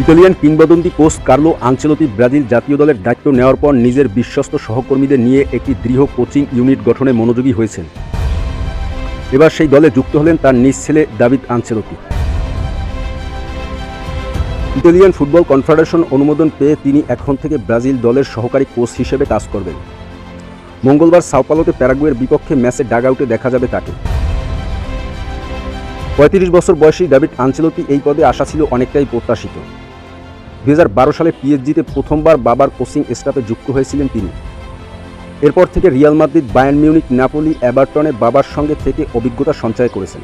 Italian কিংবদন্তি coach Carlo আঞ্চেলতি Brazil জাতীয় দলের দায়িত্ব নেওয়ার পর নিজের বিশ্বস্ত সহকর্মীদের নিয়ে একটি দৃঢ় কোচিং ইউনিট গঠনে মনোযোগী হয়েছেন। এবার সেই দলে যুক্ত হলেন তার নিজ ছেলে Davide Ancelotti Italian football confederation অনুমোদন পেয়ে তিনি এখন থেকে ব্রাজিল দলের সহকারী কোচ হিসেবে কাজ করবেন। মঙ্গলবার সাওপালোতে প্যারাগুয়ের বিপক্ষে ম্যাচে ডাগআউটে দেখা যাবে তাকে। পঁয়ত্রিশ বছর বয়সী ডেভিড আঞ্চেলতি এই পদে আসা ছিল অনেকটাই প্রত্যাশিত। দু হাজার বারো সালে পিএসজিতে প্রথমবার বাবার কোচিং স্টাফে যুক্ত হয়েছিলেন তিনি। এরপর থেকে Real Madrid Bayern Munich, Napoli অ্যাবার্টনে বাবার সঙ্গে থেকে অভিজ্ঞতা সঞ্চয় করেছেন।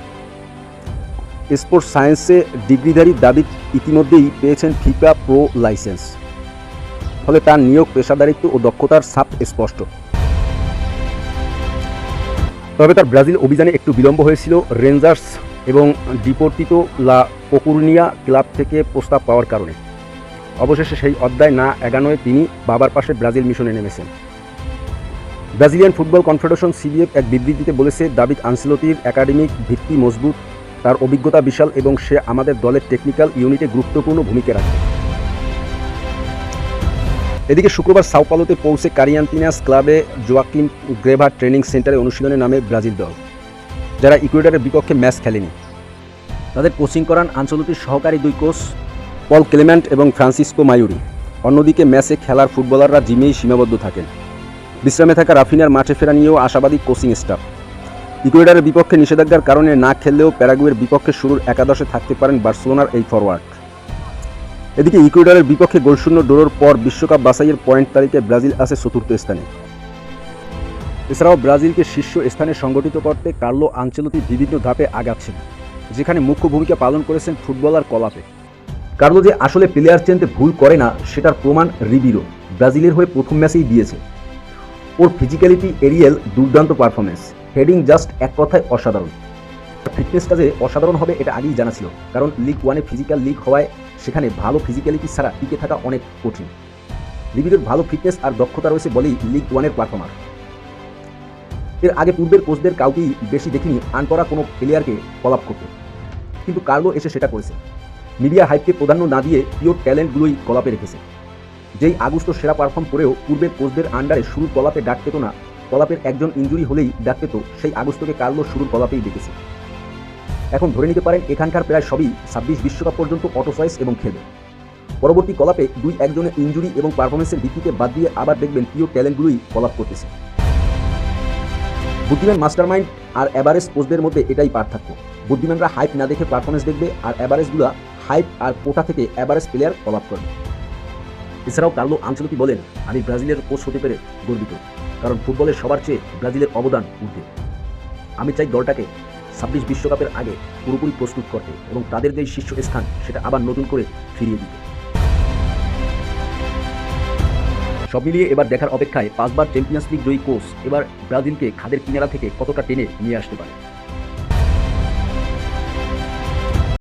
স্পোর্টস সায়েন্সে ডিগ্রিধারী দাবিদ ইতিমধ্যেই পেয়েছেন ফিফা প্রো লাইসেন্স। ফলে তার নিয়োগ, পেশাদারিত্ব ও দক্ষতার সাপ স্পষ্ট। তবে তার ব্রাজিল অভিযানে একটু বিলম্ব হয়েছিল রেঞ্জার্স এবং ডিপোর্টিতো লা কোকুরনিয়া ক্লাব থেকে প্রস্তাব পাওয়ার কারণে। অবশেষে সেই অধ্যায় না এগানোয় তিনি বাবার পাশে ব্রাজিল মিশনে নেমেছেন। ব্রাজিলিয়ান ফুটবল কনফেডারেশন সিবিএফ এক বিবৃতিতে বলেছে দাবিদ আনসেলতির একাডেমিক ভিত্তি মজবুত, তার অভিজ্ঞতা বিশাল এবং সে আমাদের দলের টেকনিক্যাল ইউনিটে গুরুত্বপূর্ণ ভূমিকা রাখে। এদিকে শুক্রবার সাউপালোতে পৌঁছে কারিয়ান্তিনাস ক্লাবে জোয়াকিম গ্রেভা ট্রেনিং সেন্টারে অনুশীলনের নামে ব্রাজিল দল, যারা ইকুয়েডারের বিপক্ষে ম্যাচ খেলেনি। তাদের কোচিং করান আঞ্চলিক সহকারী দুই কোচ পল ক্লেমেন্ট এবং ফ্রান্সিসকো মায়ুরি। অন্যদিকে ম্যাচে খেলার ফুটবলাররা জিমেই সীমাবদ্ধ থাকেন। বিশ্রামে থাকা রাফিনার মাঠে ফেরা নিয়েও আশাবাদী কোচিং স্টাফ। ইকুয়েডারের বিপক্ষে নিষেধাজ্ঞার কারণে না খেললেও প্যারাগুয়ের বিপক্ষে শুরুর একাদশে থাকতে পারেন বার্সেলোনার এই ফরওয়ার্ড এদিকে ইকুয়েডারের বিপক্ষে গোলশূন্য ডোরোর পর বিশ্বকাপ বাছাইয়ের পয়েন্ট তালিকায় ব্রাজিল আছে চতুর্থ স্থানে। এছাড়াও ব্রাজিলকে শীর্ষ স্থানে সংগঠিত করতে কার্লো আঞ্চলতি বিভিন্ন ধাপে আগাচ্ছেন, যেখানে মুখ্য ভূমিকা পালন করেছেন ফুটবলার কলাপে। কার্লো যে আসলে প্লেয়ার চেনতে ভুল করে না, সেটার প্রমাণ রিবিরো, ব্রাজিলের হয়ে প্রথম ম্যাচেই দিয়েছে। ওর ফিজিক্যালিটি এরিয়েল দুর্দান্ত পারফরমেন্স হেডিং জাস্ট এক কথায় অসাধারণ। ফিটনেসটা যে অসাধারণ হবে, এটা আগেই জানা ছিল। কারণ লিগ ওয়ানে ফিজিক্যাল লিগ হওয়ায় সেখানে ভালো ফিজিক্যালিটি ছাড়া টিকে থাকা অনেক কঠিন। রিবিরোর ভালো ফিটনেস আর দক্ষতা রয়েছে বলেই লিগ ওয়ানের পারফর্মার এর আগে পূর্বের কোচদের কাউকেই বেশি দেখিনি আনকরা কোনো প্লেয়ারকে কলাপ করতে। কিন্তু কার্লো এসে সেটা করেছে। মিডিয়া হাইপকে প্রাধান্য না দিয়ে পিওর ট্যালেন্টগুলোই কলাপে রেখেছে। যেই আগস্ট সেরা পারফর্ম করেও পূর্বের কোচদের আন্ডারে শুরুর কলাপে ডাক পেত না কলাপের একজন ইঞ্জুরি হলেই ডাক পেত, সেই আগস্টকে কার্লো শুরুর কলাপেই ডেকেছে এখন ধরে নিতে পারেন, এখানকার প্রায় সবই ছাব্বিশ বিশ্বকাপ পর্যন্ত অটো এবং খেলবে। পরবর্তী কলাপে দুই একজনের ইঞ্জুরি এবং পারফরমেন্সের ভিত্তিতে বাদ দিয়ে আবার দেখবেন প্রিয় ট্যালেন্টগুলোই কলাপ করতেছে। বুদ্ধিমান মাস্টারমাইন্ড আর অ্যাভারেজ কোচদের মধ্যে এটাই পার্থক্য। বুদ্ধিমানরা হাইপ না দেখে পারফরমেন্স দেখবে আর অ্যাভারেজগুলো হাইপ আর কোটা থেকে অ্যাভারেজ প্লেয়ার কলাপ করবে এছাড়াও কার্লো আঞ্চলিক বলেন, আমি ব্রাজিলের কোচ হতে পেরে গর্বিত, কারণ ফুটবলের সবার চেয়ে ব্রাজিলের অবদান ঊর্ধ্বে। আমি চাই দলটাকে ছাব্বিশ বিশ্বকাপের আগে পুরোপুরি প্রস্তুত করতে এবং তাদের যে শীর্ষ স্থান সেটা আবার নতুন করে ফিরিয়ে দিতে। সব মিলিয়ে এবার দেখার অপেক্ষায় পাঁচবার চ্যাম্পিয়ন্স লিগ জয়ী কোচ এবার ব্রাজিলকে খাদের কিনারা থেকে কতটা টেনে নিয়ে আসতে পারে?